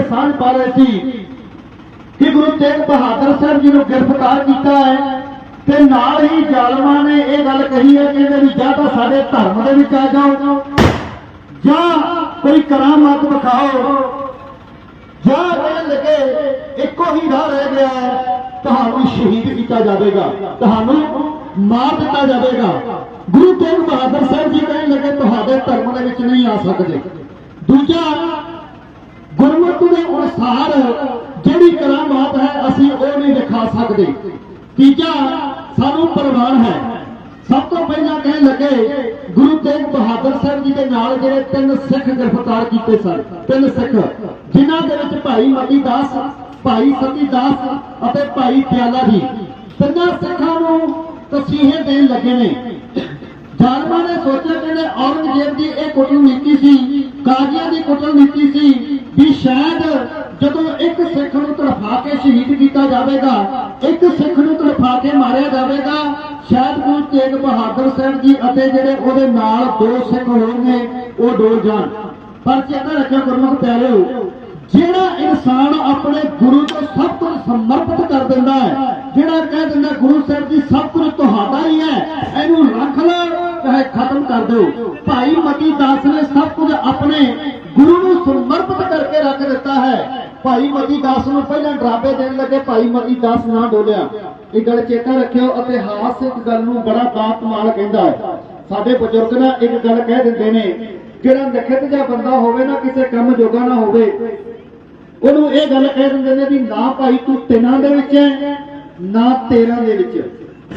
ਕੇ ਸਾਂਝ ਪਾ ਰਹੇ ਸੀ ਕਿ ਗੁਰੂ ਤੇਗ ਬਹਾਦਰ ਸਾਹਿਬ ਜੀ ਨੂੰ ਗ੍ਰਿਫਤਾਰ ਕੀਤਾ ਹੈ ਤੇ ਨਾਲ ਹੀ ਜ਼ਾਲਮਾਂ ਨੇ ਇਹ ਗੱਲ ਕਹੀ ਹੈ ਕਿ ਇਹਦੇ ਵੀ ਜਾਂ ਤਾਂ ਸਾਡੇ ਧਰਮ ਦੇ ਵਿੱਚ ਆ ਜਾਓ ਜਾਂ ਕੋਈ ਕਰਾਮਾਤ ਵਿਖਾਓ। ਜਾਂ ਕਹਿਣ ਲੱਗੇ ਇੱਕੋ ਹੀ ਰਾਹ ਰਹਿ ਗਿਆ ਹੈ, ਤੁਹਾਨੂੰ ਸ਼ਹੀਦ ਕੀਤਾ ਜਾਵੇਗਾ ਤੁਹਾਨੂੰ ਮਾਰ ਦਿੱਤਾ ਜਾਵੇਗਾ। ਗੁਰੂ ਤੇਗ ਬਹਾਦਰ ਸਾਹਿਬ ਜੀ ਕਹਿਣ ਲੱਗੇ ਤੁਹਾਡੇ ਧਰਮ ਦੇ ਵਿੱਚ ਨਹੀਂ ਆ ਸਕਦੇ। ਦੂਜਾ ਗੁਰਮਤਿ ਦੇ ਅਨੁਸਾਰ ਜਿਹੜੀ ਕਰਾਮਾਤ ਹੈ, ਅਸੀਂ ਉਹ ਨਹੀਂ ਦਿਖਾ ਸਕਦੇ। ਤੀਜਾ, ਸਾਨੂੰ ਪ੍ਰਵਾਨ ਹੈ। ਸਭ ਤੋਂ ਪਹਿਲਾਂ ਕਹਿਣ ਲੱਗੇ, ਗੁਰੂ ਤੇਗ ਬਹਾਦਰ ਸਾਹਿਬ ਜੀ ਦੇ ਨਾਲ ਜਿਹੜੇ ਤਿੰਨ ਸਿੱਖ ਗ੍ਰਿਫਤਾਰ ਕੀਤੇ ਸਨ। ਤਿੰਨ ਸਿੱਖ, ਜਿਨ੍ਹਾਂ ਦੇ ਵਿੱਚ ਭਾਈ ਮਤੀ ਦਾਸ, ਭਾਈ ਸਤੀ ਦਾਸ ਅਤੇ ਭਾਈ ਪਿਆਲਾ ਜੀ। ਤਿੰਨਾਂ ਸਿੱਖਾਂ ਨੂੰ ਤਸੀਹੇ ਦੇਣ ਲੱਗੇ ਨੇ। ਜ਼ਾਲਮਾਂ ਨੇ ਸੋਚਿਆ ਕਿ ਔਰੰਗਜ਼ੇਬ ਦੀ ਇਹ ਕੁੱਟਣ ਨੀਤੀ ਸੀ, ਕਾਜ਼ੀਆਂ ਦੀ ਕੁੱਟਣ ਨੀਤੀ ਸੀ ਵੀ ਸ਼ਾਇਦ ਜਦੋਂ ਇੱਕ ਸਿੱਖ ਨੂੰ ਤੜਫਾ ਕੇ ਸ਼ਹੀਦ ਕੀਤਾ ਜਾਵੇਗਾ, ਇੱਕ ਸਿੱਖ ਨੂੰ ਤੜਫਾ ਕੇ ਮਾਰਿਆ ਜਾਵੇਗਾ, ਸ਼ਾਇਦ ਗੁਰੂ ਤੇਗ ਬਹਾਦਰ ਸਾਹਿਬ ਜੀ ਅਤੇ ਜਿਹੜੇ ਉਹਦੇ ਨਾਲ ਦੋ ਸਿੱਖ ਹੋਣਗੇ, ਉਹ ਡੋਲ ਜਾਣ। ਪਰ ਚੇਤਾ ਰੱਖਿਆ ਗੁਰਮੁਖ ਪਿਆਰਿਓ ਜਿਹੜਾ ਇਨਸਾਨ ਆਪਣੇ ਗੁਰੂ ਤੋਂ ਸਭ ਕੁਝ ਸਮਰਪਿਤ ਕਰ ਦਿੰਦਾ ਹੈ, ਜਿਹੜਾ ਕਹਿ ਦਿੰਦਾ ਗੁਰੂ ਸਾਹਿਬ ਜੀ ਸਭ ਕੁਝ ਤੁਹਾਡਾ ਹੀ ਹੈ, ਇਹਨੂੰ ਰੱਖ ਲਓ ਚਾਹੇ ਖਤਮ ਕਰ ਦਿਓ। ਭਾਈ ਮਤੀ ਦਾਸ ਨੇ ਸਭ ਕੁਝ ਆਪਣੇ ਗੁਰੂ ਨੂੰ ਸਮਰਪਿਤ ਕਰਕੇ ਰੱਖ ਦਿੱਤਾ ਹੈ। ਭਾਈ ਮਤੀ ਦਾਸ ਨੂੰ ਪਹਿਲਾਂ ਡਰਾਬੇ ਦੇਣ ਲੱਗੇ, ਭਾਈ ਮਤੀ ਦਾਸ ਨਾ ਡੋਲਿਆ। ਇਹ ਗੱਲ ਚੇਤਾ ਰੱਖਿਓ, ਇਤਿਹਾਸ ਇੱਕ ਗੱਲ ਨੂੰ ਬੜਾ ਬਾਤਮਾਲ ਕਹਿੰਦਾ ਹੈ। ਸਾਡੇ ਬਜ਼ੁਰਗ ਨਾ ਇੱਕ ਗੱਲ ਕਹਿ ਦਿੰਦੇ ਨੇ, ਜਿਹੜਾ ਨਖਤ ਜਿਹਾ ਬੰਦਾ ਹੋਵੇ ਨਾ, ਕਿਸੇ ਕੰਮ ਜੋਗਾ ਨਾ ਹੋਵੇ ਉਹਨੂੰ ਇਹ ਗੱਲ ਕਹਿ ਦਿੰਦੇ ਨੇ ਵੀ ਨਾ ਭਾਈ ਤੂੰ ਤਿੰਨਾਂ ਦੇ ਵਿੱਚ ਹੈ, ਨਾ ਤੇਰਾਂ ਦੇ ਵਿੱਚ।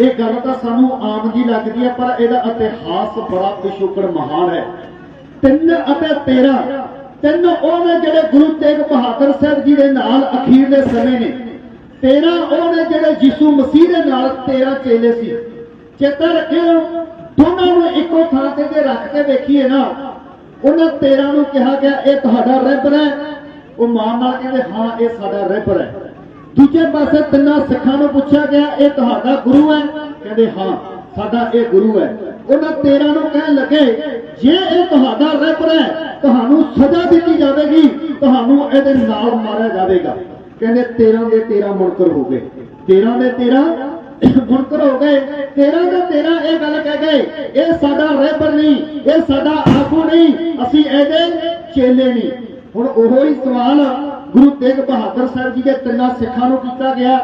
ਇਹ ਗੱਲ ਤਾਂ ਸਾਨੂੰ ਆਮ ਜੀ ਲੱਗਦੀ ਹੈ, ਪਰ ਇਹਦਾ ਇਤਿਹਾਸ ਬੜਾ ਪਿਛੋਕੜ ਮਹਾਨ ਹੈ। ਤਿੰਨ ਅਤੇ ਤੇਰਾਂ, ਤਿੰਨ ਉਹ ਨੇ ਜਿਹੜੇ ਗੁਰੂ ਤੇਗ ਬਹਾਦਰ ਸਾਹਿਬ ਜੀ ਦੇ ਨਾਲ ਅਖੀਰ ਦੇ ਸਮੇਂ ਨੇ। ਤੇਰਾਂ ਉਹ ਨੇ ਜਿਹੜੇ ਯਿਸੂ ਮਸੀਹ ਦੇ ਨਾਲ ਤੇਰਾਂ ਚੇਲੇ ਸੀ। ਚੇਤਾ ਰੱਖਿਓ, ਦੋਨਾਂ ਨੂੰ ਇੱਕੋ ਥਾਂ ਤੇ ਜੇ ਰੱਖ ਕੇ ਵੇਖੀਏ ਨਾ, ਉਹਨਾਂ ਤੇਰਾਂ ਨੂੰ ਕਿਹਾ ਗਿਆ, ਇਹ ਤੁਹਾਡਾ ਰੱਬ ਹੈ ਉਹ ਮਾਂ ਨਾਲ ਕਹਿੰਦੇ, ਹਾਂ, ਇਹ ਸਾਡਾ ਰਹਿਬਰ ਹੈ। ਦੂਜੇ ਪਾਸੇ ਤਿੰਨਾਂ ਸਿੱਖਾਂ ਨੂੰ ਪੁੱਛਿਆ ਗਿਆ, ਇਹ ਤੁਹਾਡਾ ਗੁਰੂ ਹੈ? ਕਹਿੰਦੇ, ਹਾਂ, ਸਾਡਾ ਇਹ ਗੁਰੂ ਹੈ। ਉਹਨਾਂ ਤੇਰਾਂ ਨੂੰ ਕਹਿਣ ਲੱਗੇ, ਜੇ ਇਹ ਤੁਹਾਡਾ ਰਹਿਬਰ ਹੈ, ਤੁਹਾਨੂੰ ਸਜ਼ਾ ਦਿੱਤੀ ਜਾਵੇਗੀ, ਤੁਹਾਨੂੰ ਇਹਦੇ ਨਾਲ ਮਾਰਿਆ ਜਾਵੇਗਾ। ਕਹਿੰਦੇ 13 ਦੇ 13 ਮੁਨਕਰ ਹੋ ਗਏ। 13 ਦੇ 13 ਮੁਨਕਰ ਹੋ ਗਏ। 13 ਦੇ 13 ਇਹ ਗੱਲ ਕਹਿ ਗਏ, ਇਹ ਸਾਡਾ ਰਹਿਬਰ ਨਹੀਂ, ਇਹ ਸਾਡਾ ਆਗੂ ਨਹੀਂ, ਅਸੀਂ ਇਹਦੇ ਚੇਲੇ ਨਹੀਂ। ਹੁਣ ਉਹੋ ਹੀ ਸਵਾਲ ਗੁਰੂ ਤੇਗ ਬਹਾਦਰ ਸਾਹਿਬ ਜੀ ਦੇ ਤਿੰਨਾਂ ਸਿੱਖਾਂ ਨੂੰ ਕੀਤਾ ਗਿਆ।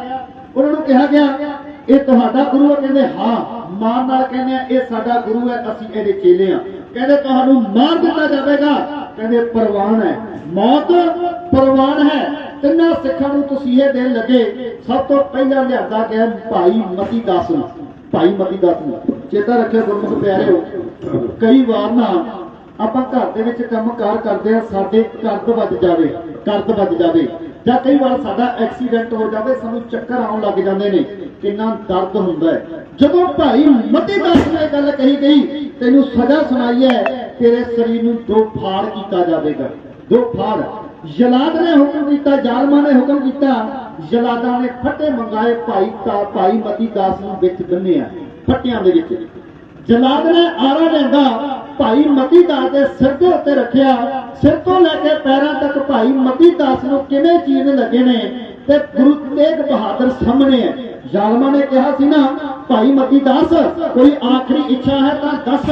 ਉਹਨਾਂ ਨੂੰ ਕਿਹਾ ਗਿਆ ਇਹ ਤੁਹਾਡਾ ਗੁਰੂ ਹੈ ਕਹਿੰਦੇ ਹਾਂ। ਮਾਨ ਨਾਲ ਕਹਿੰਦੇ ਆ, ਇਹ ਸਾਡਾ ਗੁਰੂ ਹੈ ਅਸੀਂ ਇਹਦੇ ਚੇਲੇ ਆ। ਕਹਿੰਦੇ ਤੁਹਾਨੂੰ ਮਾਰ ਦਿੱਤਾ ਜਾਵੇਗਾ। ਕਹਿੰਦੇ ਪ੍ਰਵਾਨ ਹੈ। ਮੌਤ ਪ੍ਰਵਾਨ ਹੈ। ਤਿੰਨਾਂ ਸਿੱਖਾਂ ਨੂੰ ਤੁਸੀਂ ਇਹ ਦੇਣ ਲੱਗੇ ਸਭ ਤੋਂ ਪਹਿਲਾਂ ਲਿਆਂਦਾ ਗਿਆ ਭਾਈ ਮਤੀ ਦਾਸ ਨੂੰ। ਭਾਈ ਮਤੀ ਦਾਸ ਨੂੰ। ਚੇਤਾ ਰੱਖਿਓ ਗੁਰਮੁਖ ਪਿਆਰਿਓ ਕਈ ਵਾਰ ਨਾ ਆਪਾਂ ਘਰ ਦੇ ਵਿੱਚ ਕੰਮ ਕਾਰ ਕਰਦੇ ਆ ਸਾਡੇ ਕਰਦ ਵੱਜ ਜਾਵੇ ਕਰਦ ਵੱਜ ਜਾਵੇ। ਜਾਂ ਕਈ ਵਾਰ ਸਾਡਾ ਐਕਸੀਡੈਂਟ ਹੋ ਜਾਵੇ, ਸਾਨੂੰ ਚੱਕਰ ਆਉਣ ਲੱਗ ਜਾਂਦੇ ਨੇ, ਕਿੰਨਾ ਦਰਦ ਹੁੰਦਾ ਹੈ। ਜਦੋਂ ਭਾਈ ਮਤੀ ਦਾਸ ਨੇ ਗੱਲ ਕਹੀ ਗਈ ਤੈਨੂੰ ਸਜ਼ਾ ਸੁਣਾਈ ਹੈ, ਤੇਰੇ ਸਰੀਰ ਨੂੰ ਦੋ ਫਾੜ ਕੀਤਾ ਜਾਵੇਗਾ। ਦੋ ਫਾੜ। ਜਲਾਦ ਨੇ ਹੁਕਮ ਕੀਤਾ, ਜ਼ਾਲਮਾਂ ਨੇ ਹੁਕਮ ਕੀਤਾ। ਜਲਾਦਾਂ ਨੇ ਫੱਟੇ ਮੰਗਾਏ, ਭਾਈ ਤਾ ਭਾਈ ਮਤੀ ਦਾਸ ਨੂੰ ਵਿੱਚ ਬੰਨਿਆ ਫੱਟਿਆਂ ਦੇ ਵਿੱਚ। ਜਲਾਦ ਨੇ ਆਰਾ ਲੈਂਦਾ, ਭਾਈ ਮਤੀ ਦਾਸ ਦੇ ਸਿਰ ਦੇ ਉੱਤੇ ਰੱਖਿਆ। ਸਿਰ ਤੋਂ ਲੈ ਕੇ ਪੈਰਾਂ ਤੱਕ ਭਾਈ ਮਤੀ ਦਾਸ ਨੂੰ ਕਿਵੇਂ ਚੀਨ ਲੱਗੇ ਨੇ ਤੇ ਗੁਰੂ ਤੇਗ ਬਹਾਦਰ ਸਾਹਮਣੇ ਹੈ। ਜ਼ਾਲਮਾਂ ਨੇ ਕਿਹਾ ਸੀ ਨਾ, ਭਾਈ ਮਤੀ ਦਾਸ, ਕੋਈ ਆਖਰੀ ਇੱਛਾ ਹੈ ਤਾਂ ਦੱਸ।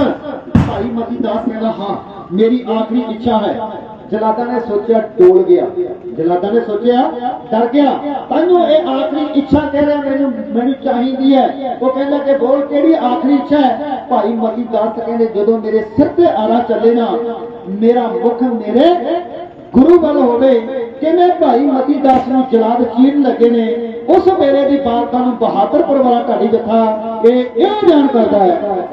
ਭਾਈ ਮਤੀ ਦਾਸ ਕਹਿੰਦਾ, ਹਾਂ, ਮੇਰੀ ਆਖਰੀ ਇੱਛਾ ਹੈ। ਜਲਾਦਾ ਨੇ ਸੋਚਿਆ ਡੋਲ ਗਿਆ। ਜਲਾਦਾ ਨੇ ਸੋਚਿਆ ਡਰ ਗਿਆ। ਤੈਨੂੰ ਇਹ ਆਖਰੀ ਇੱਛਾ ਕਹਿ ਰਿਹਾ ਮੈਨੂੰ ਮੈਨੂੰ ਚਾਹੀਦੀ ਹੈ। ਉਹ ਕਹਿੰਦਾ ਕਿ ਬੋਲ, ਕਿਹੜੀ ਆਖਰੀ ਇੱਛਾ ਹੈ? ਭਾਈ ਮਤੀ ਦਾਸ ਕਹਿੰਦੇ, ਜਦੋਂ ਮੇਰੇ ਸਿਰ ਤੇ ਆਰਾ ਚੱਲੇ ਨਾ, ਮੇਰਾ ਮੁਖ ਮੇਰੇ ਗੁਰੂ ਵੱਲ ਹੋਵੇ। ਕਿਵੇਂ ਭਾਈ ਮਤੀ ਦਾਸ ਨੂੰ ਜਲਾਦ ਚੀਰਨ ਲੱਗੇ ਨੇ। ਉਸ ਵੇਲੇ ਦੀ ਬਾਤ ਤੁਹਾਨੂੰ ਬਹਾਦਰ ਪਰਵਾਲਾ ਢਾਡੀ ਜਥਾ ਇਹ ਇਹ ਬਿਆਨ ਕਰਦਾ ਹੈ।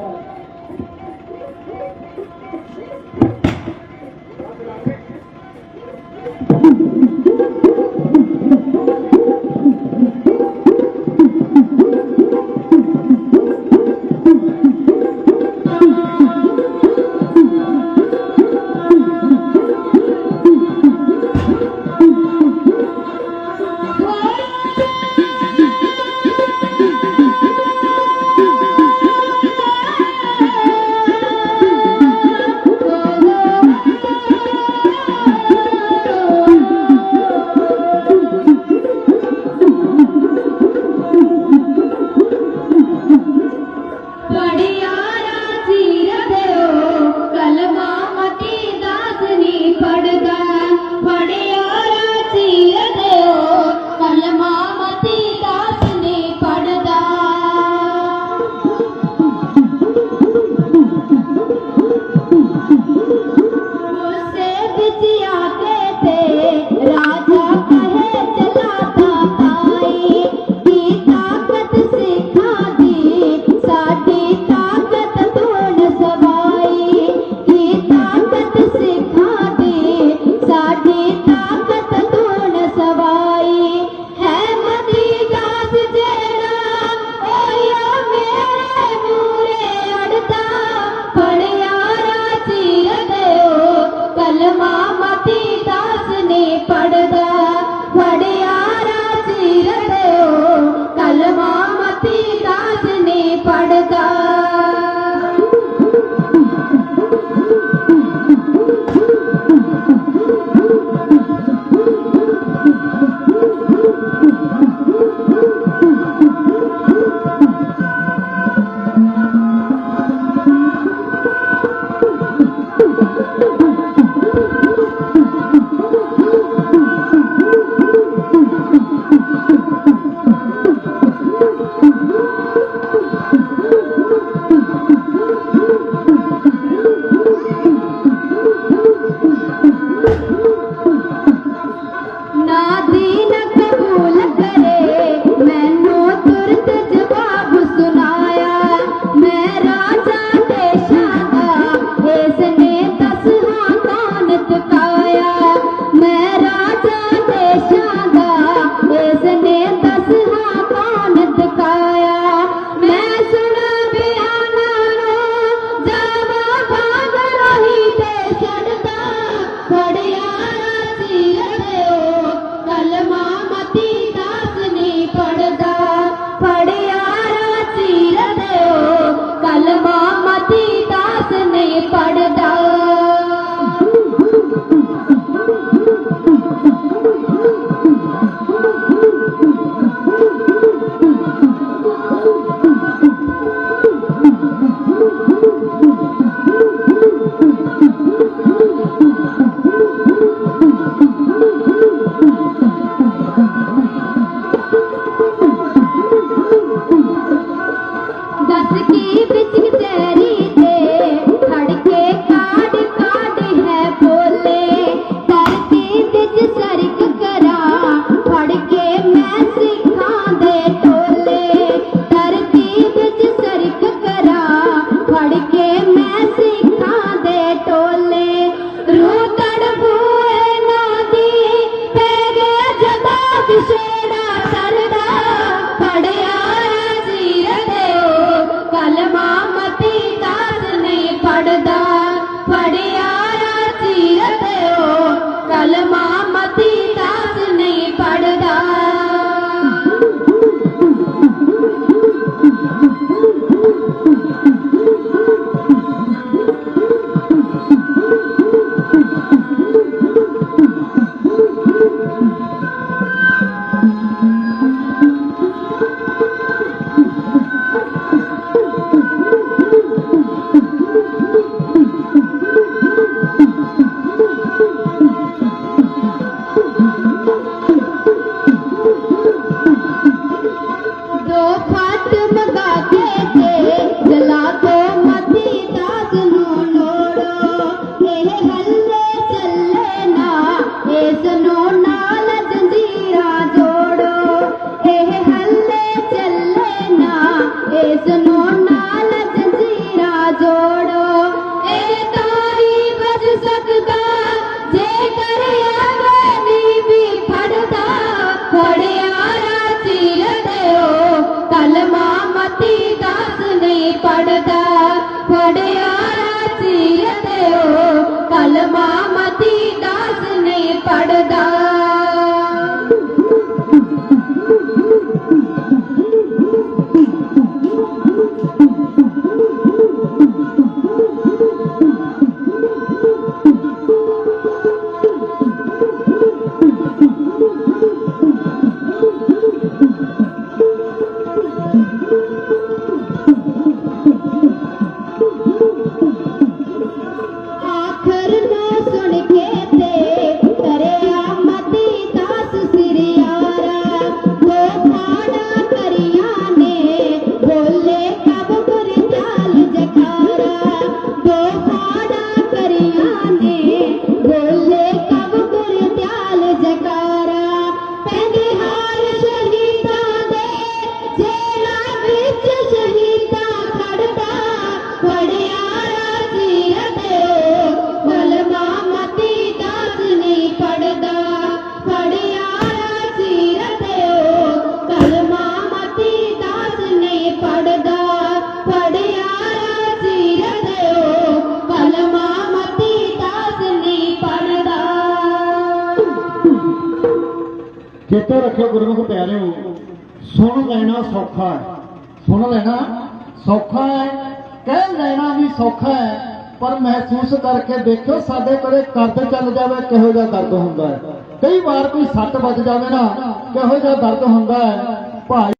പഠിക്കേ ਪੜਿਆ ਰਸੀਲ ਦਿਓ ਕਲਮਾ ਮਤੀ ਦਾਸ ਨੇ ਪੜਦਾ। ਚੇਤੇ ਰੱਖਿਓ ਗੁਰਮੁਖ ਪਿਆਰਿਓ, ਸੁਣ ਲੈਣਾ ਸੌਖਾ ਹੈ। ਸੁਣ ਲੈਣਾ ਸੌਖਾ ਹੈ, ਕਹਿ ਲੈਣਾ ਵੀ ਸੌਖਾ ਹੈ, ਪਰ ਮਹਿਸੂਸ ਕਰਕੇ ਦੇਖਿਓ ਸਾਡੇ ਕੋਲੇ ਕਰਦ ਚੱਲ ਜਾਵੇ, ਕਿਹੋ ਜਿਹਾ ਦਰਦ ਹੁੰਦਾ ਹੈ। ਕਈ ਵਾਰ ਕੋਈ ਸੱਟ ਵੱਜ ਜਾਵੇ ਨਾ, ਕਿਹੋ ਜਿਹਾ ਦਰਦ ਹੁੰਦਾ ਹੈ। ਭਾਈ